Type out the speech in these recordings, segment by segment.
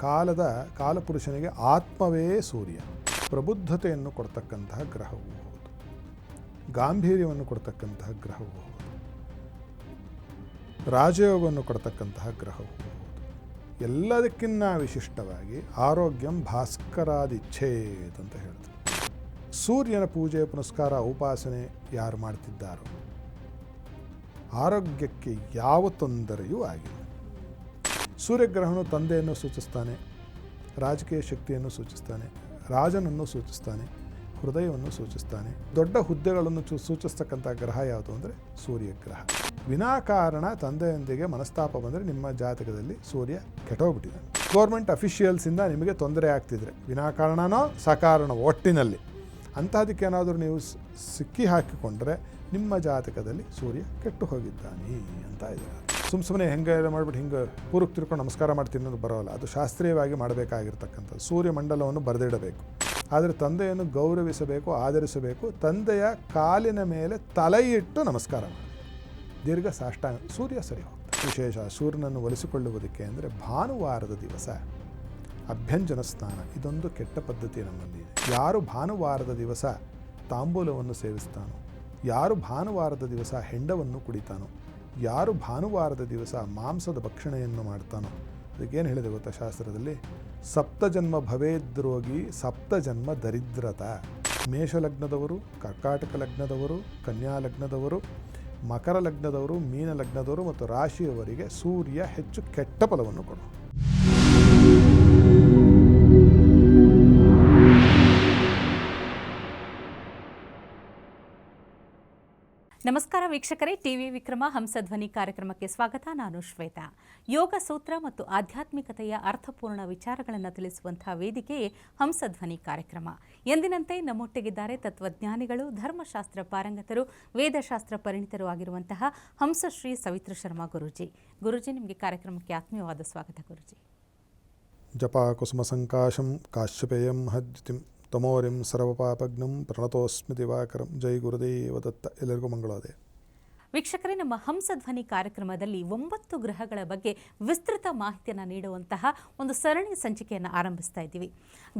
ಕಾಲದ ಕಾಲಪುರುಷನಿಗೆ ಆತ್ಮವೇ ಸೂರ್ಯ, ಪ್ರಬುದ್ಧತೆಯನ್ನು ಕೊಡ್ತಕ್ಕಂತಹ ಗ್ರಹವು ಹೌದು. ಗಾಂಭೀರ್ಯವನ್ನು ಕೊಡ್ತಕ್ಕಂತಹ ಗ್ರಹವು ಹೌದು. ರಾಜಯೋಗವನ್ನು ಕೊಡ್ತಕ್ಕಂತಹ ಗ್ರಹವು ಹೌದು. ಎಲ್ಲದಕ್ಕಿನ್ನ ವಿಶಿಷ್ಟವಾಗಿ ಆರೋಗ್ಯಂ ಭಾಸ್ಕರಾದಿಚ್ಛೇದ್ ಅಂತ ಹೇಳ್ತಾರೆ. ಸೂರ್ಯನ ಪೂಜೆ, ಪುನಸ್ಕಾರ, ಉಪಾಸನೆ ಯಾರು ಮಾಡ್ತಿದ್ದಾರೋ, ಆರೋಗ್ಯಕ್ಕೆ ಯಾವ ತೊಂದರೆಯೂ ಆಗಿಲ್ಲ. ಸೂರ್ಯಗ್ರಹನು ತಂದೆಯನ್ನು ಸೂಚಿಸ್ತಾನೆ, ರಾಜಕೀಯ ಶಕ್ತಿಯನ್ನು ಸೂಚಿಸ್ತಾನೆ, ರಾಜನನ್ನು ಸೂಚಿಸ್ತಾನೆ, ಹೃದಯವನ್ನು ಸೂಚಿಸ್ತಾನೆ. ದೊಡ್ಡ ಹುದ್ದೆಗಳನ್ನು ಚೂ, ಸೂಚಿಸ್ತಕ್ಕಂಥ ಗ್ರಹ ಯಾವುದು ಅಂದರೆ ಸೂರ್ಯಗ್ರಹ. ವಿನಾಕಾರಣ ತಂದೆಯೊಂದಿಗೆ ಮನಸ್ತಾಪ ಬಂದರೆ ನಿಮ್ಮ ಜಾತಕದಲ್ಲಿ ಸೂರ್ಯ ಕೆಟ್ಟೋಗ್ಬಿಟ್ಟಿದೆ. ಗೌರ್ಮೆಂಟ್ ಅಫಿಷಿಯಲ್ಸಿಂದ ನಿಮಗೆ ತೊಂದರೆ ಆಗ್ತಿದ್ರೆ, ವಿನಾಕಾರಣನೋ ಸಕಾರಣ ಒಟ್ಟಿನಲ್ಲಿ. ಅಂಥದಕ್ಕೇನಾದರೂ ನೀವು ಸಿಕ್ಕಿ ಹಾಕಿಕೊಂಡ್ರೆ ನಿಮ್ಮ ಜಾತಕದಲ್ಲಿ ಸೂರ್ಯ ಕೆಟ್ಟು ಹೋಗಿದ್ದಾನೆ ಅಂತ ಇದ್ದಾರೆ ಸುಮ್ಮ ಸುಮ್ಮನೆ ಹೆಂಗೆ ಮಾಡ್ಬಿಟ್ಟು ಹಿಂಗೆ ಪೂರ್ವಕ್ಕೆ ತಿರ್ಕೊಂಡು ನಮಸ್ಕಾರ ಮಾಡ್ತೀನಿ ಅನ್ನೋದು ಬರೋಲ್ಲ. ಅದು ಶಾಸ್ತ್ರೀಯವಾಗಿ ಮಾಡಬೇಕಾಗಿರ್ತಕ್ಕಂಥದ್ದು. ಸೂರ್ಯಮಂಡಲವನ್ನು ಬರೆದಿಡಬೇಕು. ಆದರೆ ತಂದೆಯನ್ನು ಗೌರವಿಸಬೇಕು ಆದರಿಸಬೇಕು ತಂದೆಯ ಕಾಲಿನ ಮೇಲೆ ತಲೆಯಿಟ್ಟು ನಮಸ್ಕಾರ ಮಾಡಿ. ದೀರ್ಘ ಸಾಷ್ಟಾಂಗ. ಸೂರ್ಯ ಸರಿ ಹೋಗ್ತದೆ ವಿಶೇಷ ಸೂರ್ಯನನ್ನು ಒಲಿಸಿಕೊಳ್ಳುವುದಕ್ಕೆ ಅಂದರೆ ಭಾನುವಾರದ ದಿವಸ. ಅಭ್ಯಂಜನ ಸ್ನಾನ. ಇದೊಂದು ಕೆಟ್ಟ ಪದ್ಧತಿ ನಮ್ಮಲ್ಲಿ. ಯಾರು ಭಾನುವಾರದ ದಿವಸ ತಾಂಬೂಲವನ್ನು ಸೇವಿಸ್ತಾನೋ, ಯಾರು ಭಾನುವಾರದ ದಿವಸ ಹೆಂಡವನ್ನು ಕುಡಿತಾನೋ ಯಾರು ಭಾನುವಾರದ ದಿವಸ ಮಾಂಸದ ಭಕ್ಷಣೆಯನ್ನು ಮಾಡ್ತಾನೋ? ಅದಕ್ಕೇನು ಹೇಳಿದೆ ಗೊತ್ತಾ ಶಾಸ್ತ್ರದಲ್ಲಿ? ಸಪ್ತಜನ್ಮ ಭವೇದ್ರೋಗಿ ಸಪ್ತಜನ್ಮ ದರಿದ್ರತ. ಮೇಷ ಲಗ್ನದವರು ಕರ್ಕಾಟಕ ಲಗ್ನದವರು, ಕನ್ಯಾ ಲಗ್ನದವರು, ಮಕರ ಲಗ್ನದವರು, ಮೀನ ಲಗ್ನದವರು ಮತ್ತು ರಾಶಿಯವರಿಗೆ ಸೂರ್ಯ ಹೆಚ್ಚು ಕೆಟ್ಟ ಫಲವನ್ನು ಕೊಡುವ ನಮಸ್ಕಾರ ವೀಕ್ಷಕರೇ, ಟಿವಿ ವಿಕ್ರಮ ಹಂಸಧ್ವನಿ ಕಾರ್ಯಕ್ರಮಕ್ಕೆ ಸ್ವಾಗತ. ನಾನು ಶ್ವೇತಾ. ಯೋಗ ಸೂತ್ರ ಮತ್ತು ಆಧ್ಯಾತ್ಮಿಕತೆಯ ಅರ್ಥಪೂರ್ಣ ವಿಚಾರಗಳನ್ನು ತಿಳಿಸುವಂತಹ ವೇದಿಕೆಯೇ ಹಂಸಧ್ವನಿ ಕಾರ್ಯಕ್ರಮ. ಎಂದಿನಂತೆ ನಮ್ಮೊಟ್ಟಿಗಿದ್ದಾರೆ ತತ್ವಜ್ಞಾನಿಗಳು, ಧರ್ಮಶಾಸ್ತ್ರ ಪಾರಂಗತರು, ವೇದಶಾಸ್ತ್ರ ಪರಿಣಿತರು ಆಗಿರುವಂತಹ ಹಂಸಶ್ರೀ ಸವಿತ್ರ ಶರ್ಮಾ ಗುರೂಜಿ. ಗುರೂಜಿ, ನಿಮಗೆ ಕಾರ್ಯಕ್ರಮಕ್ಕೆ ಆತ್ಮೀಯವಾದ ಸ್ವಾಗತ ಗುರುಜಿ. ಜಪಾ ಕುಸುಮ ಸಂಕಾಶಂ ಕಾಶ್ಯಪೇಯಂ ಹದ್ಯುತಿಂ. ತಮೋರಿಂ ಸರ್ವಪಾಪಗ್ನಂ ಪ್ರಣತೋಸ್ಮಿ ದಿವಾಕರಂ ಜೈ ಗುರುದೇವ ದತ್ತ ಎಲ್ಲರಿಗೂ ಮಂಗಳೋದಯ ವೀಕ್ಷಕರೇ, ನಮ್ಮ ಹಂಸಧ್ವನಿ ಕಾರ್ಯಕ್ರಮದಲ್ಲಿ ಒಂಬತ್ತು ಗ್ರಹಗಳ ಬಗ್ಗೆ ವಿಸ್ತೃತ ಮಾಹಿತಿಯನ್ನು ನೀಡುವಂತಹ ಒಂದು ಸರಣಿ ಸಂಚಿಕೆಯನ್ನು ಆರಂಭಿಸ್ತಾ ಇದ್ದೀವಿ.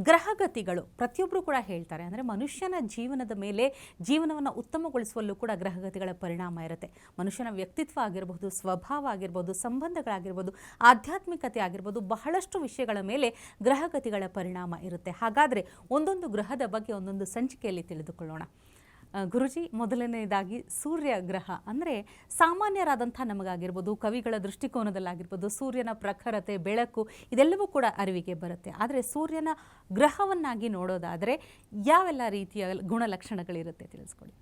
ಗ್ರಹಗತಿಗಳು ಪ್ರತಿಯೊಬ್ಬರು ಕೂಡ ಹೇಳ್ತಾರೆ, ಅಂದರೆ ಮನುಷ್ಯನ ಜೀವನದ ಮೇಲೆ ಜೀವನವನ್ನು ಉತ್ತಮಗೊಳಿಸುವಲ್ಲೂ ಕೂಡ ಗ್ರಹಗತಿಗಳ ಪರಿಣಾಮ ಇರುತ್ತೆ. ಮನುಷ್ಯನ ವ್ಯಕ್ತಿತ್ವ ಆಗಿರಬಹುದು ಸ್ವಭಾವ ಆಗಿರ್ಬೋದು, ಸಂಬಂಧಗಳಾಗಿರ್ಬೋದು, ಆಧ್ಯಾತ್ಮಿಕತೆ ಆಗಿರ್ಬೋದು, ಬಹಳಷ್ಟು ವಿಷಯಗಳ ಮೇಲೆ ಗ್ರಹಗತಿಗಳ ಪರಿಣಾಮ ಇರುತ್ತೆ. ಹಾಗಾದರೆ ಒಂದೊಂದು ಗ್ರಹದ ಬಗ್ಗೆ ಒಂದೊಂದು ಸಂಚಿಕೆಯಲ್ಲಿ ತಿಳಿದುಕೊಳ್ಳೋಣ. ಗುರುಜಿ, ಮೊದಲನೆಯದಾಗಿ ಸೂರ್ಯ ಗ್ರಹ ಅಂದರೆ ಸಾಮಾನ್ಯರಾದಂಥ ನಮಗಾಗಿರ್ಬೋದು, ಕವಿಗಳ ದೃಷ್ಟಿಕೋನದಲ್ಲಾಗಿರ್ಬೋದು, ಸೂರ್ಯನ ಪ್ರಖರತೆ, ಬೆಳಕು, ಇದೆಲ್ಲವೂ ಕೂಡ ಅರಿವಿಗೆ ಬರುತ್ತೆ. ಆದರೆ ಸೂರ್ಯನ ಗ್ರಹವನ್ನಾಗಿ ನೋಡೋದಾದರೆ ಯಾವೆಲ್ಲ ರೀತಿಯ ಗುಣಲಕ್ಷಣಗಳಿರುತ್ತೆ ತಿಳಿಸ್ಕೊಡಿ.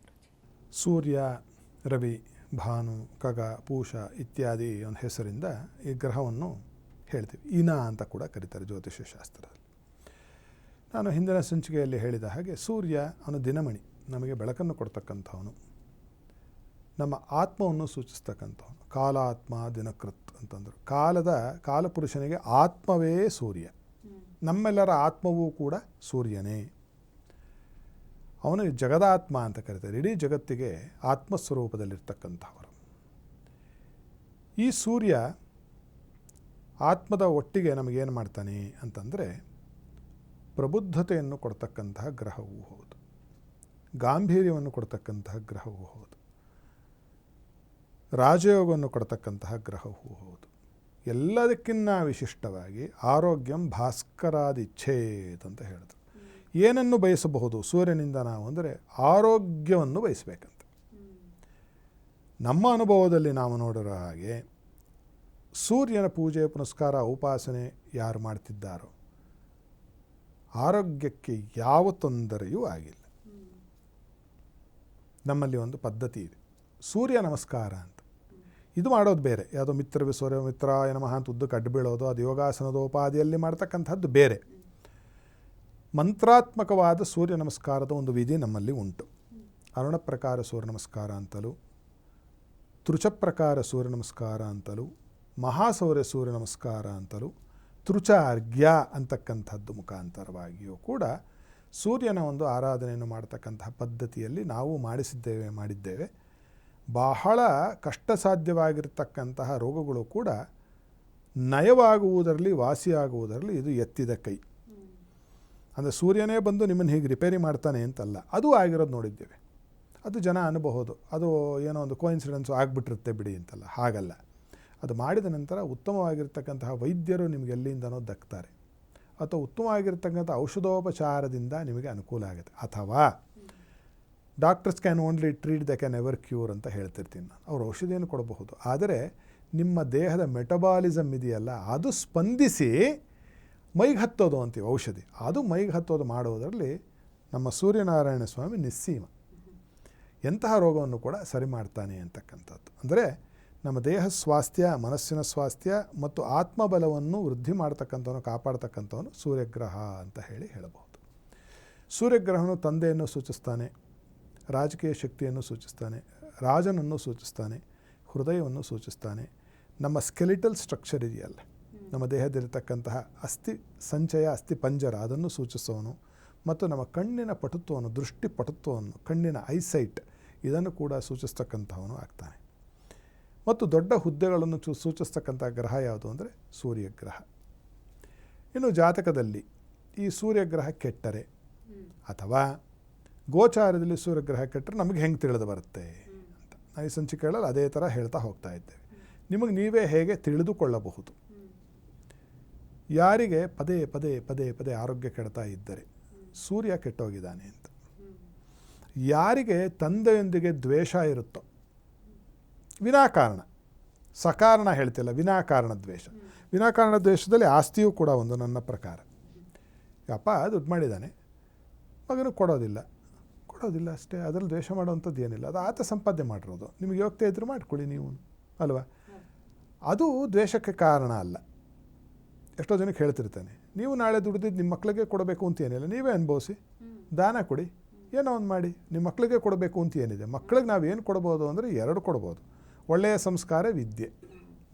ಸೂರ್ಯ, ರವಿ, ಭಾನು ಕಗ ಪೂಷ ಇತ್ಯಾದಿ ಒಂದು ಹೆಸರಿಂದ ಈ ಗ್ರಹವನ್ನು ಹೇಳ್ತೀವಿ. ಇನ ಅಂತ ಕೂಡ ಕರೀತಾರೆ ಜ್ಯೋತಿಷ್ಯ ಶಾಸ್ತ್ರದಲ್ಲಿ. ನಾನು ಹಿಂದಿನ ಸಂಚಿಕೆಯಲ್ಲಿ ಹೇಳಿದ ಹಾಗೆ ಸೂರ್ಯ ಅವನು ದಿನಮಣಿ. ನಮಗೆ ಬೆಳಕನ್ನು ಕೊಡ್ತಕ್ಕಂಥವನು. ನಮ್ಮ ಆತ್ಮವನ್ನು ಸೂಚಿಸ್ತಕ್ಕಂಥವನು. ಕಾಲಾತ್ಮ ದಿನಕೃತ್ ಅಂತಂದರು. ಕಾಲದ ಕಾಲಪುರುಷನಿಗೆ ಆತ್ಮವೇ ಸೂರ್ಯ. ನಮ್ಮೆಲ್ಲರ ಆತ್ಮವೂ ಕೂಡ ಸೂರ್ಯನೇ. ಅವನು ಜಗದಾತ್ಮ ಅಂತ ಕರೀತಾರೆ. ಇಡೀ ಜಗತ್ತಿಗೆ ಆತ್ಮಸ್ವರೂಪದಲ್ಲಿರ್ತಕ್ಕಂಥವರು. ಈ ಸೂರ್ಯ ಆತ್ಮದ ಒಟ್ಟಿಗೆ ನಮಗೇನು ಮಾಡ್ತಾನೆ ಅಂತಂದರೆ ಪ್ರಬುದ್ಧತೆಯನ್ನು ಕೊಡ್ತಕ್ಕಂತಹ ಗ್ರಹವೂ ಹೌದು. ಗಾಂಭೀರ್ಯವನ್ನು ಕೊಡ್ತಕ್ಕಂತಹ ಗ್ರಹವೂ ಹೌದು. ರಾಜಯೋಗವನ್ನು ಕೊಡ್ತಕ್ಕಂತಹ ಗ್ರಹವೂ ಹೌದು. ಎಲ್ಲದಕ್ಕಿನ್ನ ವಿಶಿಷ್ಟವಾಗಿ ಆರೋಗ್ಯಂ ಭಾಸ್ಕರಾದಿಚ್ಛೇತ್ ಅಂತ ಹೇಳಿದ್ರು ಏನನ್ನು ಬಯಸಬಹುದು? ಸೂರ್ಯನಿಂದ ನಾವು ಅಂದರೆ ಆರೋಗ್ಯವನ್ನು ಬಯಸಬೇಕಂತ. ನಮ್ಮ ಅನುಭವದಲ್ಲಿ ನಾವು ನೋಡಿರೋ ಹಾಗೆ ಸೂರ್ಯನ ಪೂಜೆ, ಪುನಸ್ಕಾರ, ಉಪಾಸನೆ ಯಾರು ಮಾಡ್ತಿದ್ದಾರೋ ಆರೋಗ್ಯಕ್ಕೆ ಯಾವ ತೊಂದರೆಯೂ ಆಗಿಲ್ಲ. ನಮ್ಮಲ್ಲಿ ಒಂದು ಪದ್ಧತಿ ಇದೆ. ಸೂರ್ಯ ನಮಸ್ಕಾರ ಅಂತ. ಇದು ಮಾಡೋದು ಬೇರೆ. ಯಾವುದೋ ಮಿತ್ರ ಸೂರ್ಯ ಮಿತ್ರ ನಮಃ ಅಂತ ಉದ್ದಕ್ಕೆ ಅಡ್ಡ ಬೀಳೋದು, ಅದು ಯೋಗಾಸನದೋಪಾದಿಯಲ್ಲಿ ಮಾಡ್ತಕ್ಕಂಥದ್ದು ಬೇರೆ. ಮಂತ್ರಾತ್ಮಕವಾದ ಸೂರ್ಯ ನಮಸ್ಕಾರದ ಒಂದು ವಿಧಿ ನಮ್ಮಲ್ಲಿ ಉಂಟು. ಅರುಣ ಪ್ರಕಾರ ಸೂರ್ಯ ನಮಸ್ಕಾರ ಅಂತಲೂ ತೃಚಪ್ರಕಾರ ಸೂರ್ಯ ನಮಸ್ಕಾರ ಅಂತಲೂ, ಮಹಾಸೌರ್ಯ ಸೂರ್ಯ ನಮಸ್ಕಾರ ಅಂತಲೂ ತೃಚ ಅರ್ಘ್ಯ ಅಂತಕ್ಕಂಥದ್ದು ಮುಖಾಂತರವಾಗಿಯೂ ಕೂಡ ಸೂರ್ಯನ ಒಂದು ಆರಾಧನೆಯನ್ನು ಮಾಡತಕ್ಕಂತಹ ಪದ್ಧತಿಯಲ್ಲಿ ನಾವು ಮಾಡಿಸಿದ್ದೇವೆ, ಮಾಡಿದ್ದೇವೆ. ಬಹಳ ಕಷ್ಟ ಸಾಧ್ಯವಾಗಿರ್ತಕ್ಕಂತಹ ರೋಗಗಳು ಕೂಡ ನಯವಾಗುವುದರಲ್ಲಿ, ವಾಸಿಯಾಗುವುದರಲ್ಲಿ ಇದು ಎತ್ತಿದ ಕೈ. ಅಂದರೆ ಸೂರ್ಯನೇ ಬಂದು ನಿಮ್ಮನ್ನು ಹೀಗೆ ರಿಪೇರಿ ಮಾಡ್ತಾನೆ ಅಂತಲ್ಲ, ಅದು ಆಗಿರೋದು ನೋಡಿದ್ದೇವೆ. ಅದು ಜನ ಅನ್ಬಹುದು, ಅದು ಏನೋ ಒಂದು ಕೋಇನ್ಸಿಡೆನ್ಸು ಆಗಿಬಿಟ್ಟಿರುತ್ತೆ ಬಿಡಿ ಅಂತಲ್ಲ, ಹಾಗಲ್ಲ. ಅದು ಮಾಡಿದ ನಂತರ ಉತ್ತಮವಾಗಿರ್ತಕ್ಕಂತಹ ವೈದ್ಯರು ನಿಮಗೆ ಎಲ್ಲಿಂದನೋ ದಕ್ತಾರೆ. ಅಥವಾ ಉತ್ತಮವಾಗಿರ್ತಕ್ಕಂಥ ಔಷಧೋಪಚಾರದಿಂದ ನಿಮಗೆ ಅನುಕೂಲ ಆಗುತ್ತೆ. ಅಥವಾ doctors can only treat the can ever cure ಅಂತ ಹೇಳ್ತಿರ್ತೀನಿ ನಾನು. ಅವ್ರು ಔಷಧಿಯನ್ನು ಕೊಡಬಹುದು. ಆದರೆ ನಿಮ್ಮ ದೇಹದ ಮೆಟಬಾಲಿಸಮ್ ಇದೆಯಲ್ಲ, ಅದು ಸ್ಪಂದಿಸಿ ಮೈಗೆ ಹತ್ತೋದು ಅಂತೀವಿ ಔಷಧಿ. ಅದು ಮೈಗೆ ಹತ್ತೋದು ಮಾಡೋದರಲ್ಲಿ ನಮ್ಮ ಸೂರ್ಯನಾರಾಯಣ ಸ್ವಾಮಿ ನಿಸ್ಸೀಮ. ಎಂತಹ ರೋಗವನ್ನು ಕೂಡ ಸರಿ ಮಾಡ್ತಾನೆ ಅಂತಕ್ಕಂಥದ್ದು. ಅಂದರೆ ನಮ್ಮ ದೇಹ ಸ್ವಾಸ್ಥ್ಯ, ಮನಸ್ಸಿನ ಸ್ವಾಸ್ಥ್ಯ ಮತ್ತು ಆತ್ಮಬಲವನ್ನು ವೃದ್ಧಿ ಮಾಡ್ತಕ್ಕಂಥವನು, ಕಾಪಾಡ್ತಕ್ಕಂಥವನು ಸೂರ್ಯಗ್ರಹ ಅಂತ ಹೇಳಿ ಹೇಳಬಹುದು. ಸೂರ್ಯಗ್ರಹನು ತಂದೆಯನ್ನು ಸೂಚಿಸ್ತಾನೆ, ರಾಜಕೀಯ ಶಕ್ತಿಯನ್ನು ಸೂಚಿಸ್ತಾನೆ, ರಾಜನನ್ನು ಸೂಚಿಸ್ತಾನೆ, ಹೃದಯವನ್ನು ಸೂಚಿಸ್ತಾನೆ. ನಮ್ಮ ಸ್ಕೆಲಿಟಲ್ ಸ್ಟ್ರಕ್ಚರ್ ಇದೆಯಲ್ಲ, ನಮ್ಮ ದೇಹದಲ್ಲಿರ್ತಕ್ಕಂತಹ ಅಸ್ಥಿ ಸಂಚಯ, ಅಸ್ಥಿ ಪಂಜರ ಅದನ್ನು ಸೂಚಿಸೋನು ಮತ್ತು ನಮ್ಮ ಕಣ್ಣಿನ ಪಟುತ್ವವನ್ನು, ದೃಷ್ಟಿ ಪಟುತ್ವವನ್ನು, ಕಣ್ಣಿನ ಐಸೈಟ್ ಇದನ್ನು ಕೂಡ ಸೂಚಿಸ್ತಕ್ಕಂಥವನು ಆಗ್ತಾನೆ. ಮತ್ತು ದೊಡ್ಡ ಹುದ್ದೆಗಳನ್ನು ಚೂ ಸೂಚಿಸ್ತಕ್ಕಂಥ ಗ್ರಹ ಯಾವುದು ಅಂದರೆ ಸೂರ್ಯಗ್ರಹ. ಇನ್ನು ಜಾತಕದಲ್ಲಿ ಈ ಸೂರ್ಯಗ್ರಹ ಕೆಟ್ಟರೆ ಅಥವಾ ಗೋಚಾರದಲ್ಲಿ ಸೂರ್ಯಗ್ರಹ ಕೆಟ್ಟರೆ ನಮಗೆ ಹೆಂಗೆ ತಿಳಿದು ಬರುತ್ತೆ ಅಂತ. ನಾವು ಈ ಸಂಚಿಕೆಗಳಲ್ಲಿ ಅದೇ ಥರ ಹೇಳ್ತಾ ಹೋಗ್ತಾ ಇದ್ದೇವೆ. ನಿಮಗೆ ನೀವೇ ಹೇಗೆ ತಿಳಿದುಕೊಳ್ಳಬಹುದು? ಯಾರಿಗೆ ಪದೇ ಪದೇ ಪದೇ ಪದೇ ಆರೋಗ್ಯ ಕೆಡ್ತಾ ಇದ್ದರೆ ಸೂರ್ಯ ಕೆಟ್ಟೋಗಿದ್ದಾನೆ ಅಂತ. ಯಾರಿಗೆ ತಂದೆಯೊಂದಿಗೆ ದ್ವೇಷ ಇರುತ್ತೋ ವಿನಾಕಾರಣ. ಸಕಾರಣ ಹೇಳ್ತಿಲ್ಲ ವಿನಾಕಾರಣ ದ್ವೇಷ. ವಿನಾಕಾರಣ ದ್ವೇಷದಲ್ಲಿ ಆಸ್ತಿಯೂ ಕೂಡ ಒಂದು ನನ್ನ ಪ್ರಕಾರ. ಅಪ್ಪ ದುಡ್ಡು ಮಾಡಿದ್ದಾನೆ. ಮಗನು ಕೊಡೋದಿಲ್ಲ. ಕೊಡೋದಿಲ್ಲ ಅಷ್ಟೇ. ಅದರಲ್ಲಿ ದ್ವೇಷ ಮಾಡೋವಂಥದ್ದು ಏನಿಲ್ಲ. ಅದು ಆತ ಸಂಪಾದನೆ ಮಾಡಿರೋದು. ನಿಮಗೆ ಯೋಗ್ಯತೆ ಇದ್ರೂ ಮಾಡ್ಕೊಳ್ಳಿ ನೀವು. ಅಲ್ವಾ? ಅದು ದ್ವೇಷಕ್ಕೆ ಕಾರಣ ಅಲ್ಲ. ಎಷ್ಟೋ ಜನಕ್ಕೆ ಹೇಳ್ತಿರ್ತಾನೆ. ನೀವು ನಾಳೆ ದುಡಿದಿದ್ದು ನಿಮ್ಮ ಮಕ್ಕಳಿಗೆ ಕೊಡಬೇಕು ಅಂತ ಏನಿಲ್ಲ. ನೀವೇ ಅನುಭವಿಸಿ. ದಾನ ಕೊಡಿ. ಏನೋ ಒಂದು ಮಾಡಿ. ನಿಮ್ಮ ಮಕ್ಕಳಿಗೆ ಕೊಡಬೇಕು ಅಂತ ಏನಿದೆ. ಮಕ್ಕಳಿಗೆ ನಾವು ಏನು ಕೊಡ್ಬೋದು ಅಂದರೆ ಎರಡು ಕೊಡ್ಬೋದು. ಒಳ್ಳೆಯ ಸಂಸ್ಕಾರ, ವಿದ್ಯೆ.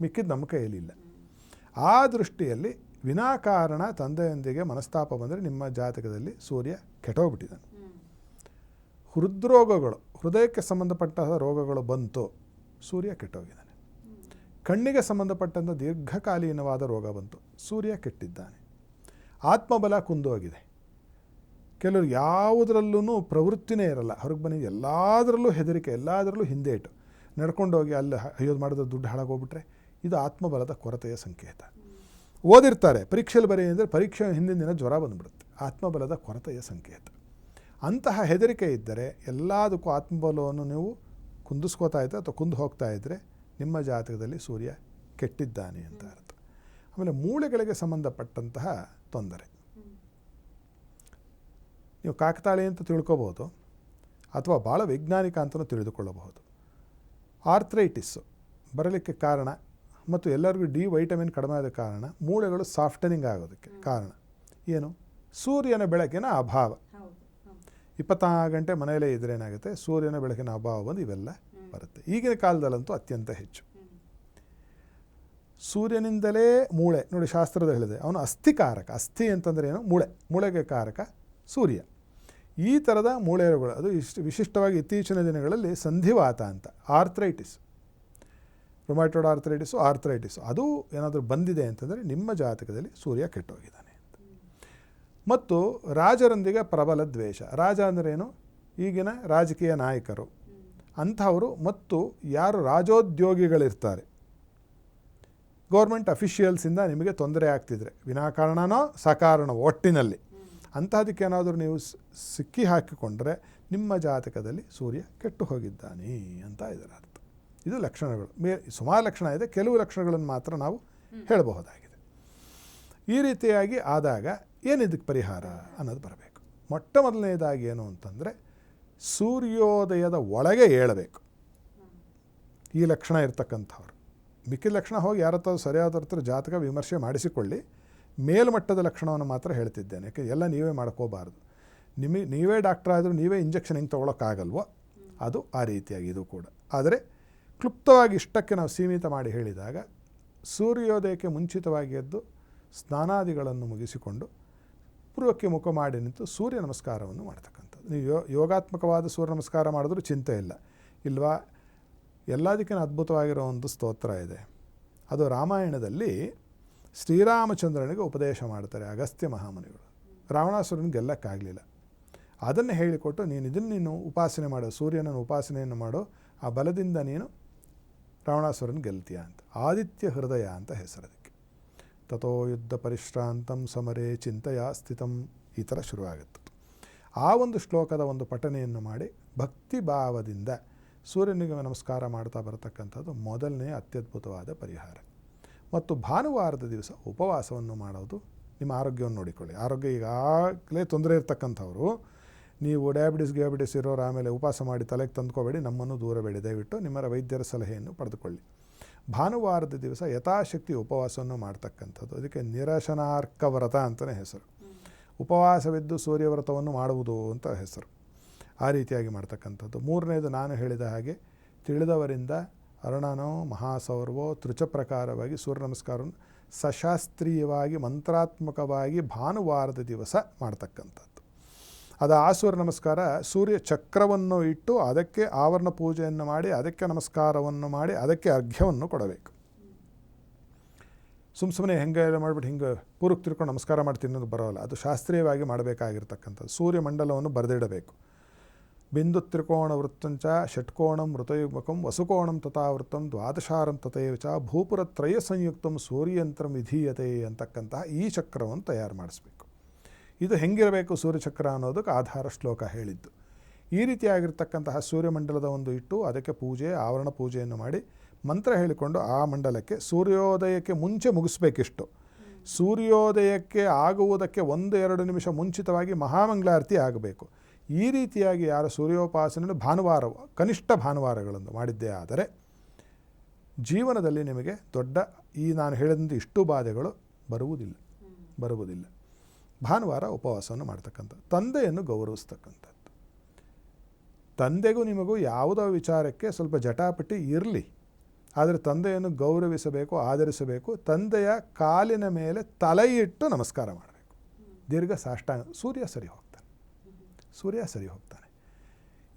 ಮಿಕ್ಕಿದ್ದು ನಮ್ಮ ಕೈಯಲ್ಲಿಲ್ಲ. ಆ ದೃಷ್ಟಿಯಲ್ಲಿ ವಿನಾಕಾರಣ ತಂದೆಯೊಂದಿಗೆ ಮನಸ್ತಾಪ ಬಂದರೆ ನಿಮ್ಮ ಜಾತಕದಲ್ಲಿ ಸೂರ್ಯ ಕೆಟ್ಟೋಗ್ಬಿಟ್ಟಿದ್ದಾನೆ. ಹೃದ್ರೋಗಗಳು, ಹೃದಯಕ್ಕೆ ಸಂಬಂಧಪಟ್ಟ ರೋಗಗಳು ಬಂತು ಸೂರ್ಯ ಕೆಟ್ಟೋಗಿದ್ದಾನೆ. ಕಣ್ಣಿಗೆ ಸಂಬಂಧಪಟ್ಟಂಥ ದೀರ್ಘಕಾಲೀನವಾದ ರೋಗ ಬಂತು ಸೂರ್ಯ ಕೆಟ್ಟಿದ್ದಾನೆ. ಆತ್ಮಬಲ ಕುಂದೋಗಿದೆ. ಕೆಲವರು ಯಾವುದರಲ್ಲೂ ಪ್ರವೃತ್ತಿನೇ ಇರಲ್ಲ. ಹೊರಗೆ ಬನ್ನಿ ಎಲ್ಲದರಲ್ಲೂ ಹೆದರಿಕೆ, ಎಲ್ಲದರಲ್ಲೂ ಹಿಂದೇಟು. ನಡ್ಕೊಂಡೋಗಿ ಅಲ್ಲಿ ಅಯ್ಯೋದು ಮಾಡಿದ್ರೆ ದುಡ್ಡು ಹಾಳಾಗೋಗ್ಬಿಟ್ರೆ ಇದು ಆತ್ಮಬಲದ ಕೊರತೆಯ ಸಂಕೇತ. ಓದಿರ್ತಾರೆ, ಪರೀಕ್ಷೆಯಲ್ಲಿ ಬರೀ ಅಂದರೆ ಪರೀಕ್ಷೆ ಹಿಂದಿನ ದಿನ ಜ್ವರ ಬಂದುಬಿಡುತ್ತೆ. ಆತ್ಮಬಲದ ಕೊರತೆಯ ಸಂಕೇತ. ಅಂತಹ ಹೆದರಿಕೆ ಇದ್ದರೆ ಎಲ್ಲದಕ್ಕೂ ಆತ್ಮಬಲವನ್ನು ನೀವು ಕುಂದಿಸ್ಕೋತಾ ಇದ್ದರೆ ಅಥವಾ ಕುಂದು ಹೋಗ್ತಾ ಇದ್ದರೆ ನಿಮ್ಮ ಜಾತಕದಲ್ಲಿ ಸೂರ್ಯ ಕೆಟ್ಟಿದ್ದಾನೆ ಅಂತ ಅರ್ಥ. ಆಮೇಲೆ ಮೂಳೆಗಳಿಗೆ ಸಂಬಂಧಪಟ್ಟಂತಹ ತೊಂದರೆ. ನೀವು ಕಾಕತಾಳಿ ಅಂತ ತಿಳ್ಕೊಬೋದು ಅಥವಾ ಭಾಳ ವೈಜ್ಞಾನಿಕ ಅಂತಲೂ ತಿಳಿದುಕೊಳ್ಳಬಹುದು. ಆರ್ಥ್ರೈಟಿಸ್ಸು ಬರಲಿಕ್ಕೆ ಕಾರಣ ಮತ್ತು ಎಲ್ಲರಿಗೂ ಡಿ ವೈಟಮಿನ್ ಕಡಿಮೆ ಆದ ಕಾರಣ ಮೂಳೆಗಳು ಸಾಫ್ಟನಿಂಗ್ ಆಗೋದಕ್ಕೆ ಕಾರಣ. ಏನು? ಸೂರ್ಯನ ಬೆಳಕಿನ ಅಭಾವ. ಇಪ್ಪತ್ತಾರು ಗಂಟೆ ಮನೆಯಲ್ಲೇ ಇದ್ರೆ ಏನಾಗುತ್ತೆ? ಸೂರ್ಯನ ಬೆಳಕಿನ ಅಭಾವ ಬಂದು ಇವೆಲ್ಲ ಬರುತ್ತೆ. ಈಗಿನ ಕಾಲದಲ್ಲಂತೂ ಅತ್ಯಂತ ಹೆಚ್ಚು. ಸೂರ್ಯನಿಂದಲೇ ಮೂಳೆ. ನೋಡಿ ಶಾಸ್ತ್ರದ ಹೇಳಿದೆ ಅವನು ಅಸ್ಥಿಕಾರಕ. ಅಸ್ಥಿ ಅಂತಂದ್ರೆ ಏನು? ಮೂಳೆ. ಮೂಳೆಗೆ ಕಾರಕ ಸೂರ್ಯ. ಈ ಥರದ ಮೂಳೆ ರೋಗಗಳು ಅದು ಇಷ್ಟು ವಿಶಿಷ್ಟವಾಗಿ ಇತ್ತೀಚಿನ ದಿನಗಳಲ್ಲಿ ಸಂಧಿವಾತ ಅಂತ, ಆರ್ಥ್ರೈಟಿಸ್. ರೊಮ್ಯಾಟೋಡ್ ಆರ್ಥ್ರೈಟಿಸು ಆರ್ಥ್ರೈಟಿಸು ಅದು ಏನಾದರೂ ಬಂದಿದೆ ಅಂತಂದರೆ ನಿಮ್ಮ ಜಾತಕದಲ್ಲಿ ಸೂರ್ಯ ಕೆಟ್ಟೋಗಿದ್ದಾನೆ ಅಂತ. ಮತ್ತು ರಾಜರೊಂದಿಗೆ ಪ್ರಬಲ ದ್ವೇಷ. ರಾಜ ಅಂದ್ರೇನು ಈಗಿನ ರಾಜಕೀಯ ನಾಯಕರು. ಅಂಥವರು ಮತ್ತು ಯಾರು ರಾಜೋದ್ಯೋಗಿಗಳಿರ್ತಾರೆ. ಗೌರ್ಮೆಂಟ್ ಅಫಿಷಿಯಲ್ಸಿಂದ ನಿಮಗೆ ತೊಂದರೆ ಆಗ್ತಿದ್ರೆ. ವಿನಾಕಾರಣನೋ, ಸಕಾರಣವೋ ಒಟ್ಟಿನಲ್ಲಿ. ಅಂತಹದಕ್ಕೆ ಏನಾದರೂ ನೀವು ಸಿಕ್ಕಿ ಹಾಕಿಕೊಂಡ್ರೆ ನಿಮ್ಮ ಜಾತಕದಲ್ಲಿ ಸೂರ್ಯ ಕೆಟ್ಟು ಹೋಗಿದ್ದಾನೆ ಅಂತ ಇದರ ಅರ್ಥ. ಇದು ಲಕ್ಷಣಗಳು. ಮೇ ಸುಮಾರು ಲಕ್ಷಣ ಇದೆ. ಕೆಲವು ಲಕ್ಷಣಗಳನ್ನು ಮಾತ್ರ ನಾವು ಹೇಳಬಹುದಾಗಿದೆ. ಈ ರೀತಿಯಾಗಿ ಆದಾಗ ಏನಿದಕ್ಕೆ ಪರಿಹಾರ ಅನ್ನೋದು ಬರಬೇಕು. ಮೊಟ್ಟ ಮೊದಲನೇದಾಗಿ ಏನು ಅಂತಂದರೆ ಸೂರ್ಯೋದಯದ ಒಳಗೆ ಏಳಬೇಕು. ಈ ಲಕ್ಷಣ ಇರ್ತಕ್ಕಂಥವ್ರು. ಮಿಕ್ಕಿದ ಲಕ್ಷಣ ಹೋಗಿ ಯಾರತ್ರ ಸರಿಯಾದ ಹತ್ರ ಜಾತಕ ವಿಮರ್ಶೆ ಮಾಡಿಸಿಕೊಳ್ಳಿ. ಮೇಲ್ಮಟ್ಟದ ಲಕ್ಷಣವನ್ನು ಮಾತ್ರ ಹೇಳ್ತಿದ್ದೇನೆ. ಯಾಕೆ? ಎಲ್ಲ ನೀವೇ ಮಾಡ್ಕೋಬಾರ್ದು. ನಿಮಗೆ ನೀವೇ ಡಾಕ್ಟರ್ ಆದರೂ ನೀವೇ ಇಂಜೆಕ್ಷನ್ ಹಿಂಗೆ ತೊಗೊಳಕ್ಕಾಗಲ್ವೋ ಅದು ಆ ರೀತಿಯಾಗಿ ಇದು ಕೂಡ. ಆದರೆ ಕ್ಲುಪ್ತವಾಗಿ ಇಷ್ಟಕ್ಕೆ ನಾವು ಸೀಮಿತ ಮಾಡಿ ಹೇಳಿದಾಗ ಸೂರ್ಯೋದಯಕ್ಕೆ ಮುಂಚಿತವಾಗಿ ಎದ್ದು ಸ್ನಾನಾದಿಗಳನ್ನು ಮುಗಿಸಿಕೊಂಡು ಪೂರ್ವಕ್ಕೆ ಮುಖ ಮಾಡಿ ನಿಂತು ಸೂರ್ಯ ನಮಸ್ಕಾರವನ್ನು ಮಾಡ್ತಕ್ಕಂಥದ್ದು. ನೀವು ಯೋ, ಯೋಗಾತ್ಮಕವಾದ ಸೂರ್ಯ ನಮಸ್ಕಾರ ಮಾಡಿದ್ರೂ ಚಿಂತೆ ಇಲ್ಲ. ಇಲ್ವಾ? ಎಲ್ಲದಕ್ಕಿಂತ ಅದ್ಭುತವಾಗಿರೋ ಒಂದು ಸ್ತೋತ್ರ ಇದೆ. ಅದು ರಾಮಾಯಣದಲ್ಲಿ ಶ್ರೀರಾಮಚಂದ್ರನಿಗೆ ಉಪದೇಶ ಮಾಡ್ತಾರೆ ಅಗಸ್ತ್ಯ ಮಹಾಮುನಿಗಳು. ರಾವಣಾಸುರನ ಗೆಲ್ಲಕ್ಕಾಗಲಿಲ್ಲ. ಅದನ್ನು ಹೇಳಿಕೊಟ್ಟು ನೀನು ಇದನ್ನು ನೀನು ಉಪಾಸನೆ ಮಾಡೋ, ಸೂರ್ಯನನ್ನು ಉಪಾಸನೆಯನ್ನು ಮಾಡೋ, ಆ ಬಲದಿಂದ ನೀನು ರಾವಣಾಸುರನ ಗೆಲ್ತೀಯ ಅಂತ. ಆದಿತ್ಯ ಹೃದಯ ಅಂತ ಹೆಸರು ಅದಕ್ಕೆ ತಥೋ ಯುದ್ಧ ಪರಿಶ್ರಾಂತಂ ಸಮರೇ ಚಿಂತೆಯ ಸ್ಥಿತಂ. ಈ ಥರ ಶುರುವಾಗುತ್ತೆ. ಆ ಒಂದು ಶ್ಲೋಕದ ಒಂದು ಪಠನೆಯನ್ನು ಮಾಡಿ ಭಕ್ತಿ ಭಾವದಿಂದ ಸೂರ್ಯನಿಗೆ ನಮಸ್ಕಾರ ಮಾಡ್ತಾ ಬರತಕ್ಕಂಥದ್ದು ಮೊದಲನೇ ಅತ್ಯದ್ಭುತವಾದ ಪರಿಹಾರ. ಮತ್ತು ಭಾನುವಾರದ ದಿವಸ ಉಪವಾಸವನ್ನು ಮಾಡೋದು ನಿಮ್ಮ ಆರೋಗ್ಯವನ್ನು ನೋಡಿಕೊಳ್ಳಿ. ಆರೋಗ್ಯ ಈಗಾಗಲೇ ತೊಂದರೆ ಇರ್ತಕ್ಕಂಥವ್ರು, ನೀವು ಡಯಾಬಿಟಿಸ್ ಗ್ಯಾಬಿಟಿಸ್ ಇರೋರು ಆಮೇಲೆ ಉಪವಾಸ ಮಾಡಿ ತಲೆಗೆ ತಂದ್ಕೋಬೇಡಿ, ನಮ್ಮನ್ನು ದೂರಬೇಡಿ ದಯವಿಟ್ಟು ನಿಮ್ಮ ವೈದ್ಯರ ಸಲಹೆಯನ್ನು ಪಡೆದುಕೊಳ್ಳಿ. ಭಾನುವಾರದ ದಿವಸ ಯಥಾಶಕ್ತಿ ಉಪವಾಸವನ್ನು ಮಾಡ್ತಕ್ಕಂಥದ್ದು. ಅದಕ್ಕೆ ನಿರಶನಾರ್ಕ ವ್ರತ ಅಂತಲೇ ಹೆಸರು. ಉಪವಾಸವಿದ್ದು ಸೂರ್ಯವ್ರತವನ್ನು ಮಾಡುವುದು ಅಂತ ಹೆಸರು. ಆ ರೀತಿಯಾಗಿ ಮಾಡ್ತಕ್ಕಂಥದ್ದು. ಮೂರನೇದು ನಾನು ಹೇಳಿದ ಹಾಗೆ ತಿಳಿದವರಿಂದ ಅರುಣನೋ ಮಹಾಸೌರವೋ ತೃಚ ಪ್ರಕಾರವಾಗಿ ಸೂರ್ಯ ನಮಸ್ಕಾರವನ್ನು ಸಶಾಸ್ತ್ರೀಯವಾಗಿ, ಮಂತ್ರಾತ್ಮಕವಾಗಿ ಭಾನುವಾರದ ದಿವಸ ಮಾಡ್ತಕ್ಕಂಥದ್ದು. ಅದು ಆ ಸೂರ್ಯ ನಮಸ್ಕಾರ ಸೂರ್ಯ ಚಕ್ರವನ್ನು ಇಟ್ಟು ಅದಕ್ಕೆ ಆವರಣ ಪೂಜೆಯನ್ನು ಮಾಡಿ, ಅದಕ್ಕೆ ನಮಸ್ಕಾರವನ್ನು ಮಾಡಿ, ಅದಕ್ಕೆ ಅರ್ಘ್ಯವನ್ನು ಕೊಡಬೇಕು. ಸುಮ್ಮ ಸುಮ್ಮನೆ ಹೆಂಗೆ ಮಾಡಿಬಿಟ್ಟು ಹಿಂಗೆ ಪೂರ್ವಕ್ಕೆ ತಿರ್ಕೊಂಡು ನಮಸ್ಕಾರ ಮಾಡ್ತೀನಿ ಅನ್ನೋದು ಬರೋಲ್ಲ. ಅದು ಶಾಸ್ತ್ರೀಯವಾಗಿ ಮಾಡಬೇಕಾಗಿರ್ತಕ್ಕಂಥದ್ದು. ಸೂರ್ಯಮಂಡಲವನ್ನು ಬರೆದಿಡಬೇಕು. ಬಿಂದು ತ್ರಿಕೋಣ ವೃತ್ತಂಚ ಷಟ್ಕೋಣಂ ಮೃತಯುಗಕಂ ವಸುಕೋಣಂ ತಥಾ ವೃತ್ತಂ ದ್ವಾದಶಾರಂ ತಥೈವ ಚ ಭೂಪುರತ್ರಯ ಸಂಯುಕ್ತಂ ಸೂರ್ಯಯಂತ್ರಂ ವಿಧೀಯತೆ ಅಂತಕ್ಕಂತಹ ಈ ಚಕ್ರವನ್ನು ತಯಾರು ಮಾಡಿಸ್ಬೇಕು. ಇದು ಹೆಂಗಿರಬೇಕು ಸೂರ್ಯಚಕ್ರ ಅನ್ನೋದಕ್ಕೆ ಆಧಾರ ಶ್ಲೋಕ ಹೇಳಿದ್ದು. ಈ ರೀತಿಯಾಗಿರ್ತಕ್ಕಂತಹ ಸೂರ್ಯಮಂಡಲದ ಒಂದು ಇಟ್ಟು ಅದಕ್ಕೆ ಪೂಜೆ, ಆವರಣ ಪೂಜೆಯನ್ನು ಮಾಡಿ ಮಂತ್ರ ಹೇಳಿಕೊಂಡು ಆ ಮಂಡಲಕ್ಕೆ ಸೂರ್ಯೋದಯಕ್ಕೆ ಮುಂಚೆ ಮುಗಿಸ್ಬೇಕಿಷ್ಟು. ಸೂರ್ಯೋದಯಕ್ಕೆ ಆಗುವುದಕ್ಕೆ ಒಂದು ಎರಡು ನಿಮಿಷ ಮುಂಚಿತವಾಗಿ ಮಹಾಮಂಗಳಾರತಿ ಆಗಬೇಕು. ಈ ರೀತಿಯಾಗಿ ಯಾರ ಸೂರ್ಯೋಪಾಸನೆಯನ್ನು ಭಾನುವಾರ, ಕನಿಷ್ಠ ಭಾನುವಾರಗಳನ್ನು ಮಾಡಿದ್ದೇ ಆದರೆ, ಜೀವನದಲ್ಲಿ ನಿಮಗೆ ದೊಡ್ಡ ಈ ನಾನು ಹೇಳಿದಂಥ ಇಷ್ಟು ಬಾಧೆಗಳು ಬರುವುದಿಲ್ಲ ಬರುವುದಿಲ್ಲ. ಭಾನುವಾರ ಉಪವಾಸವನ್ನು ಮಾಡ್ತಕ್ಕಂಥ ತಂದೆಯನ್ನು ಗೌರವಿಸ್ತಕ್ಕಂಥದ್ದು. ತಂದೆಗೂ ನಿಮಗೂ ಯಾವುದೋ ವಿಚಾರಕ್ಕೆ ಸ್ವಲ್ಪ ಜಟಾಪಟಿ ಇರಲಿ, ಆದರೆ ತಂದೆಯನ್ನು ಗೌರವಿಸಬೇಕು, ಆಧರಿಸಬೇಕು, ತಂದೆಯ ಕಾಲಿನ ಮೇಲೆ ತಲೆಯಿಟ್ಟು ನಮಸ್ಕಾರ ಮಾಡಬೇಕು. ದೀರ್ಘ ಸಾಷ್ಟಾಂಗ, ಸೂರ್ಯ ಸರಿ ಹೋಗ್ತಾನೆ ಸೂರ್ಯ ಸರಿ ಹೋಗ್ತಾನೆ.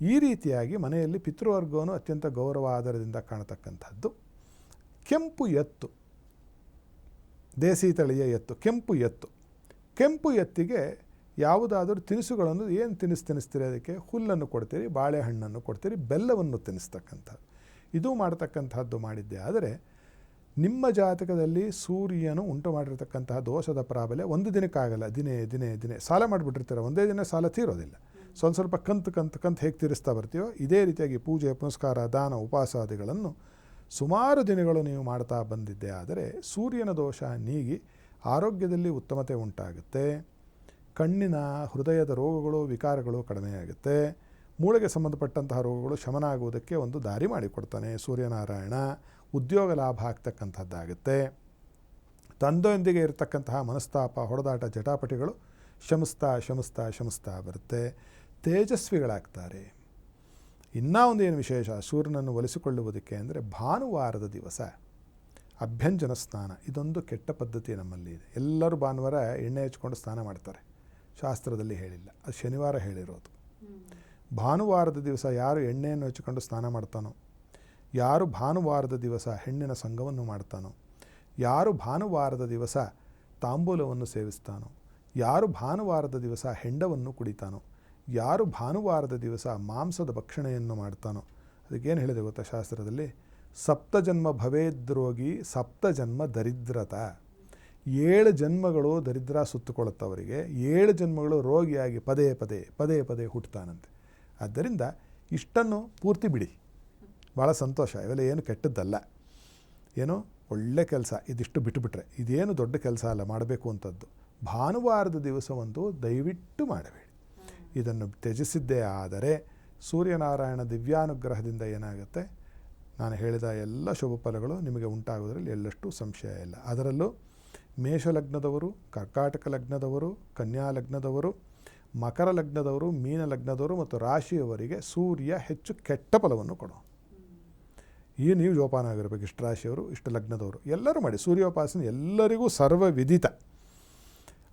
ಈ ರೀತಿಯಾಗಿ ಮನೆಯಲ್ಲಿ ಪಿತೃವರ್ಗವನ್ನು ಅತ್ಯಂತ ಗೌರವ ಆಧಾರದಿಂದ ಕಾಣತಕ್ಕಂಥದ್ದು. ಕೆಂಪು ಎತ್ತು ದೇಸಿ ತಳಿಯ ಎತ್ತು, ಕೆಂಪು ಎತ್ತು. ಕೆಂಪು ಎತ್ತಿಗೆ ಯಾವುದಾದರೂ ತಿನಿಸುಗಳನ್ನು ಏನು ತಿನಿಸು ತಿನ್ನಿಸ್ತೀರಿ ಅದಕ್ಕೆ? ಹುಲ್ಲನ್ನು ಕೊಡ್ತೀರಿ, ಬಾಳೆಹಣ್ಣನ್ನು ಕೊಡ್ತೀರಿ, ಬೆಲ್ಲವನ್ನು ತಿನ್ನಿಸ್ತಕ್ಕಂಥದ್ದು ಇದು ಮಾಡ್ತಕ್ಕಂಥದ್ದು ಮಾಡಿದ್ದೆ. ಆದರೆ ನಿಮ್ಮ ಜಾತಕದಲ್ಲಿ ಸೂರ್ಯನು ಉಂಟು ಮಾಡಿರ್ತಕ್ಕಂತಹ ದೋಷದ ಪ್ರಾಬಲ್ಯ ಒಂದು ದಿನಕ್ಕಾಗಲ್ಲ, ದಿನೇ ದಿನೇ ದಿನೇ. ಸಾಲ ಮಾಡಿಬಿಟ್ಟಿರ್ತಾರೆ, ಒಂದೇ ದಿನ ಸಾಲ ತೀರೋದಿಲ್ಲ. ಸ್ವಲ್ಪ ಸ್ವಲ್ಪ ಕಂತು ಕಂತು ಕಂತು ಹೇಗೆ ತೀರಿಸ್ತಾ ಬರ್ತೀವೋ ಇದೇ ರೀತಿಯಾಗಿ ಪೂಜೆ, ಪುನಸ್ಕಾರ, ದಾನ ಉಪಾಸಾದಿಗಳನ್ನು ಸುಮಾರು ದಿನಗಳು ನೀವು ಮಾಡ್ತಾ ಬಂದಿದ್ದೆ ಆದರೆ ಸೂರ್ಯನ ದೋಷ ನೀಗಿ ಆರೋಗ್ಯದಲ್ಲಿ ಉತ್ತಮತೆ ಉಂಟಾಗುತ್ತೆ. ಕಣ್ಣಿನ ಹೃದಯದ ರೋಗಗಳು, ವಿಕಾರಗಳು ಕಡಿಮೆಯಾಗುತ್ತೆ. ಮೂಳೆಗೆ ಸಂಬಂಧಪಟ್ಟಂತಹ ರೋಗಗಳು ಶಮನ ಆಗುವುದಕ್ಕೆ ಒಂದು ದಾರಿ ಮಾಡಿಕೊಡ್ತಾನೆ ಸೂರ್ಯನಾರಾಯಣ. ಉದ್ಯೋಗ ಲಾಭ ಆಗ್ತಕ್ಕಂಥದ್ದಾಗುತ್ತೆ. ತಂದೆಯೊಂದಿಗೆ ಇರತಕ್ಕಂತಹ ಮನಸ್ತಾಪ ಹೊಡೆದಾಟ ಜಟಾಪಟಿಗಳು ಶಮಿಸ್ತಾ ಶಮಿಸ್ತಾ ಶಮಿಸ್ತಾ ಬರುತ್ತೆ. ತೇಜಸ್ವಿಗಳಾಗ್ತಾರೆ. ಇನ್ನೂ ಒಂದು ಏನು ವಿಶೇಷ? ಸೂರ್ಯನನ್ನು ಒಲಿಸಿಕೊಳ್ಳುವುದಕ್ಕೆ ಅಂದರೆ ಭಾನುವಾರದ ದಿವಸ. ಅಭ್ಯಂಜನ ಸ್ನಾನ. ಇದೊಂದು ಕೆಟ್ಟ ಪದ್ಧತಿ ನಮ್ಮಲ್ಲಿ ಇದೆ. ಎಲ್ಲರೂ ಭಾನುವಾರ ಎಣ್ಣೆ ಹಚ್ಕೊಂಡು ಸ್ನಾನ ಮಾಡ್ತಾರೆ. ಶಾಸ್ತ್ರದಲ್ಲಿ ಹೇಳಿಲ್ಲ. ಅದು ಶನಿವಾರ ಹೇಳಿರೋದು. ಭಾನುವಾರದ ದಿವಸ ಯಾರು ಎಣ್ಣೆಯನ್ನು ಹಚ್ಚಿಕೊಂಡು ಸ್ನಾನ ಮಾಡ್ತಾನೋ ಯಾರು ಭಾನುವಾರದ ದಿವಸ ಹೆಣ್ಣಿನ ಸಂಘವನ್ನು ಮಾಡ್ತಾನೋ, ಯಾರು ಭಾನುವಾರದ ದಿವಸ ತಾಂಬೂಲವನ್ನು ಸೇವಿಸ್ತಾನೋ, ಯಾರು ಭಾನುವಾರದ ದಿವಸ ಹೆಂಡವನ್ನು ಕುಡಿತಾನೋ, ಯಾರು ಭಾನುವಾರದ ದಿವಸ ಮಾಂಸದ ಭಕ್ಷಣೆಯನ್ನು ಮಾಡ್ತಾನೋ, ಅದಕ್ಕೇನು ಹೇಳಿದೆ ಗೊತ್ತಾ ಶಾಸ್ತ್ರದಲ್ಲಿ? ಸಪ್ತಜನ್ಮ ಭವೇದ್ರೋಗಿ ಸಪ್ತಜನ್ಮ ದರಿದ್ರತ. ಏಳು ಜನ್ಮಗಳು ದರಿದ್ರ ಸುತ್ತುಕೊಳ್ಳುತ್ತವರಿಗೆ, ಏಳು ಜನ್ಮಗಳು ರೋಗಿಯಾಗಿ ಪದೇ ಪದೇ ಪದೇ ಪದೇ ಹುಟ್ಟುತ್ತಾನಂತೆ ಆದ್ದರಿಂದ ಇಷ್ಟನ್ನು ಪೂರ್ತಿ ಬಿಡಿ. ಭಾಳ ಸಂತೋಷ. ಇವೆಲ್ಲ ಏನು ಕೆಟ್ಟದ್ದಲ್ಲ. ಏನು ಒಳ್ಳೆ ಕೆಲಸ. ಇದಿಷ್ಟು ಬಿಟ್ಟುಬಿಟ್ರೆ. ಇದೇನು ದೊಡ್ಡ ಕೆಲಸ ಅಲ್ಲ, ಮಾಡಬೇಕು ಅಂತದ್ದು. ಭಾನುವಾರದ ದಿವಸವಂತೂ ದಯವಿಟ್ಟು ಮಾಡಬೇಡಿ. ಇದನ್ನು ತ್ಯಜಿಸಿದ್ದೇ ಆದರೆ ಸೂರ್ಯನಾರಾಯಣ ದಿವ್ಯಾನುಗ್ರಹದಿಂದ ಏನಾಗುತ್ತೆ? ನಾನು ಹೇಳಿದ ಎಲ್ಲ ಶುಭ ಫಲಗಳು ನಿಮಗೆ ಉಂಟಾಗೋದ್ರಲ್ಲಿ ಎಳ್ಳಷ್ಟು ಸಂಶಯ ಇಲ್ಲ. ಅದರಲ್ಲೂ ಮೇಷಲಗ್ನದವರು ಕರ್ಕಾಟಕ ಲಗ್ನದವರು, ಕನ್ಯಾ ಲಗ್ನದವರು, ಮಕರ ಲಗ್ನದವರು, ಮೀನ ಲಗ್ನದವರು ಮತ್ತು ರಾಶಿಯವರಿಗೆ ಸೂರ್ಯ ಹೆಚ್ಚು ಕೆಟ್ಟ ಫಲವನ್ನು ಕೊಡೋ ಈ ನೀವು ಜೋಪಾನ ಆಗಿರಬೇಕು ಇಷ್ಟು ರಾಶಿಯವರು, ಇಷ್ಟು ಲಗ್ನದವರು, ಎಲ್ಲರೂ ಮಾಡಿ. ಸೂರ್ಯೋಪಾಸನೆ ಎಲ್ಲರಿಗೂ ಸರ್ವ ವಿದಿತ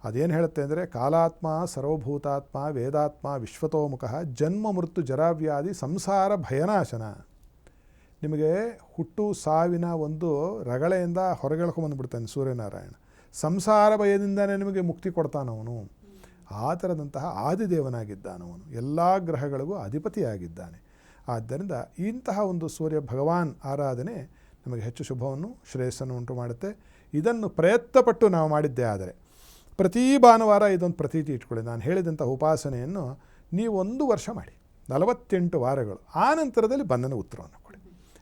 ಅದೇನು ಹೇಳುತ್ತೆ ಅಂದರೆ, ಕಾಲಾತ್ಮ, ಸರ್ವಭೂತಾತ್ಮ, ವೇದಾತ್ಮ, ವಿಶ್ವತೋಮುಖ, ಜನ್ಮ, ಮೃತ್ಯು, ಜರಾವ್ಯಾಧಿ, ಸಂಸಾರ, ಭಯನಾಶನ. ನಿಮಗೆ ಹುಟ್ಟು, ಸಾವಿನ ಒಂದು ರಗಳೆಯಿಂದ ಹೊರಗೆಳ್ಕೊಂಬಂದ್ಬಿಡ್ತಾನೆ ಸೂರ್ಯನಾರಾಯಣ. ಸಂಸಾರ ಭಯದಿಂದನೇ ನಿಮಗೆ ಮುಕ್ತಿ ಕೊಡ್ತಾನವನು. ಆ ಥರದಂತಹ ಆದಿದೇವನಾಗಿದ್ದಾನವನು. ಎಲ್ಲ ಗ್ರಹಗಳಿಗೂ ಅಧಿಪತಿಯಾಗಿದ್ದಾನೆ. ಆದ್ದರಿಂದ ಇಂತಹ ಒಂದು ಸೂರ್ಯ ಭಗವಾನ್ ಆರಾಧನೆ ನಮಗೆ ಹೆಚ್ಚು ಶುಭವನ್ನು, ಶ್ರೇಯಸ್ಸನ್ನು ಉಂಟು ಮಾಡುತ್ತೆ. ಇದನ್ನು ಪ್ರಯತ್ನಪಟ್ಟು ನಾವು ಮಾಡಿದ್ದೇ ಆದರೆ ಪ್ರತಿ ಭಾನುವಾರ ಇದೊಂದು ಪ್ರತೀತಿ ಇಟ್ಕೊಳ್ಳಿ. ನಾನು ಹೇಳಿದಂಥ ಉಪಾಸನೆಯನ್ನು ನೀವು ಒಂದು ವರ್ಷ ಮಾಡಿ, ನಲವತ್ತೆಂಟು ವಾರಗಳು, ಆ ನಂತರದಲ್ಲಿ ಬಂಧನ ಉತ್ತರವನ್ನು ಕೊಡಿ.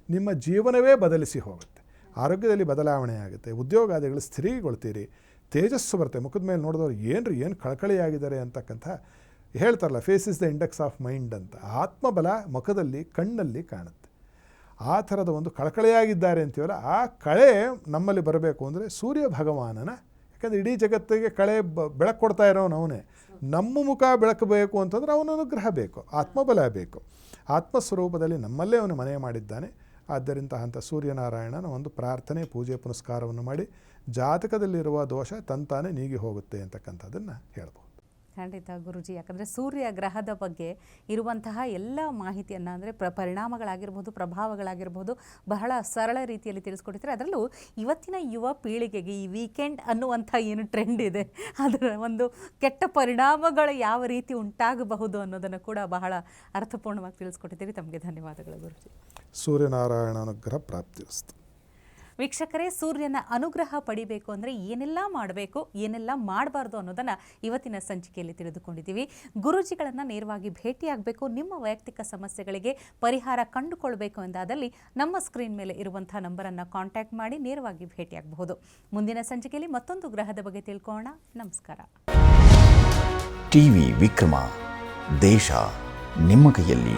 ನಿಮ್ಮ ಜೀವನವೇ ಬದಲಿಸಿ ಹೋಗುತ್ತೆ. ಆರೋಗ್ಯದಲ್ಲಿ ಬದಲಾವಣೆ ಆಗುತ್ತೆ. ಉದ್ಯೋಗಾದಿಗಳು ಸ್ಥಿರೀಗೊಳ್ತೀರಿ. ತೇಜಸ್ಸು ಬರುತ್ತೆ. ಮುಖದ ಮೇಲೆ ನೋಡಿದವ್ರು ರೀ ಏನು ಕಳಕಳಿಯಾಗಿದ್ದಾರೆ ಅಂತಕ್ಕಂಥ ಹೇಳ್ತಾರಲ್ಲ face is the index of mind ಅಂತ. ಆತ್ಮಬಲ ಮುಖದಲ್ಲಿ, ಕಣ್ಣಲ್ಲಿ ಕಾಣುತ್ತೆ. ಆ ಥರದ ಒಂದು ಕಳಕಳೆಯಾಗಿದ್ದಾರೆ ಅಂತೀವಲ್ಲ, ಆ ಕಳೆ ನಮ್ಮಲ್ಲಿ ಬರಬೇಕು ಅಂದರೆ ಸೂರ್ಯ ಭಗವಾನನ. ಯಾಕಂದರೆ ಇಡೀ ಜಗತ್ತಿಗೆ ಕಳೆ ಬ, ಬೆಳಕು ಕೊಡ್ತಾ ಇರೋನು ಅವನೇ. ನಮ್ಮ ಮುಖ ಬೆಳಕಬೇಕು ಅಂತಂದರೆ ಅವನ ಅನುಗ್ರಹ ಬೇಕು, ಆತ್ಮಬಲ ಬೇಕು. ಆತ್ಮಸ್ವರೂಪದಲ್ಲಿ ನಮ್ಮಲ್ಲೇ ಅವನು ಮನೆ ಮಾಡಿದ್ದಾನೆ. ಆದ್ದರಿಂದ ಅಂಥ ಸೂರ್ಯನಾರಾಯಣನ ಒಂದು ಪ್ರಾರ್ಥನೆ, ಪೂಜೆ, ಪುನಸ್ಕಾರವನ್ನು ಮಾಡಿ ಜಾತಕದಲ್ಲಿರುವ ದೋಷ ತಂತಾನೆ ನೀಗಿ ಹೋಗುತ್ತೆ ಅಂತಕ್ಕಂಥದ್ದನ್ನು ಹೇಳ್ಬೋದು. ಖಂಡಿತ ಗುರುಜಿ. ಯಾಕಂದರೆ ಸೂರ್ಯ ಗ್ರಹದ ಬಗ್ಗೆ ಇರುವಂತಹ ಎಲ್ಲ ಮಾಹಿತಿಯನ್ನು ಅಂದರೆ ಪ್ರ ಪರಿಣಾಮಗಳಾಗಿರ್ಬೋದು, ಪ್ರಭಾವಗಳಾಗಿರ್ಬೋದು ಬಹಳ ಸರಳ ರೀತಿಯಲ್ಲಿ ತಿಳಿಸ್ಕೊಟ್ಟಿದ್ದಾರೆ ಅದರಲ್ಲೂ ಇವತ್ತಿನ ಯುವ ಪೀಳಿಗೆಗೆ ಈ ವೀಕೆಂಡ್ ಅನ್ನುವಂಥ ಏನು ಟ್ರೆಂಡ್ ಇದೆ, ಅದರ ಒಂದು ಕೆಟ್ಟ ಪರಿಣಾಮಗಳು ಯಾವ ರೀತಿ ಉಂಟಾಗಬಹುದು ಅನ್ನೋದನ್ನು ಕೂಡ ಬಹಳ ಅರ್ಥಪೂರ್ಣವಾಗಿ ತಿಳಿಸ್ಕೊಟ್ಟಿದ್ದೀರಿ. ತಮಗೆ ಧನ್ಯವಾದಗಳು ಗುರುಜಿ. ಸೂರ್ಯನಾರಾಯಣ ಅನುಗ್ರಹ ಪ್ರಾಪ್ತಿರಸ್ತು ವೀಕ್ಷಕರೇ, ಸೂರ್ಯನ ಅನುಗ್ರಹ ಪಡಿಬೇಕು ಅಂದರೆ ಏನೆಲ್ಲ ಮಾಡಬೇಕು, ಏನೆಲ್ಲ ಮಾಡಬಾರ್ದು ಅನ್ನೋದನ್ನು ಇವತ್ತಿನ ಸಂಚಿಕೆಯಲ್ಲಿ ತಿಳಿದುಕೊಂಡಿದ್ದೀವಿ. ಗುರುಜಿಗಳನ್ನು ನೇರವಾಗಿ ಭೇಟಿಯಾಗಬೇಕು, ನಿಮ್ಮ ವೈಯಕ್ತಿಕ ಸಮಸ್ಯೆಗಳಿಗೆ ಪರಿಹಾರ ಕಂಡುಕೊಳ್ಬೇಕು ಎಂದಾದಲ್ಲಿ ನಮ್ಮ ಸ್ಕ್ರೀನ್ ಮೇಲೆ ಇರುವಂಥ ನಂಬರನ್ನು ಕಾಂಟ್ಯಾಕ್ಟ್ ಮಾಡಿ ನೇರವಾಗಿ ಭೇಟಿಯಾಗಬಹುದು. ಮುಂದಿನ ಸಂಚಿಕೆಯಲ್ಲಿ ಮತ್ತೊಂದು ಗ್ರಹದ ಬಗ್ಗೆ ತಿಳ್ಕೋಣ ನಮಸ್ಕಾರ. ಟಿವಿ ವಿಕ್ರಮ, ದೇಶ ನಿಮ್ಮ ಕೈಯಲ್ಲಿ.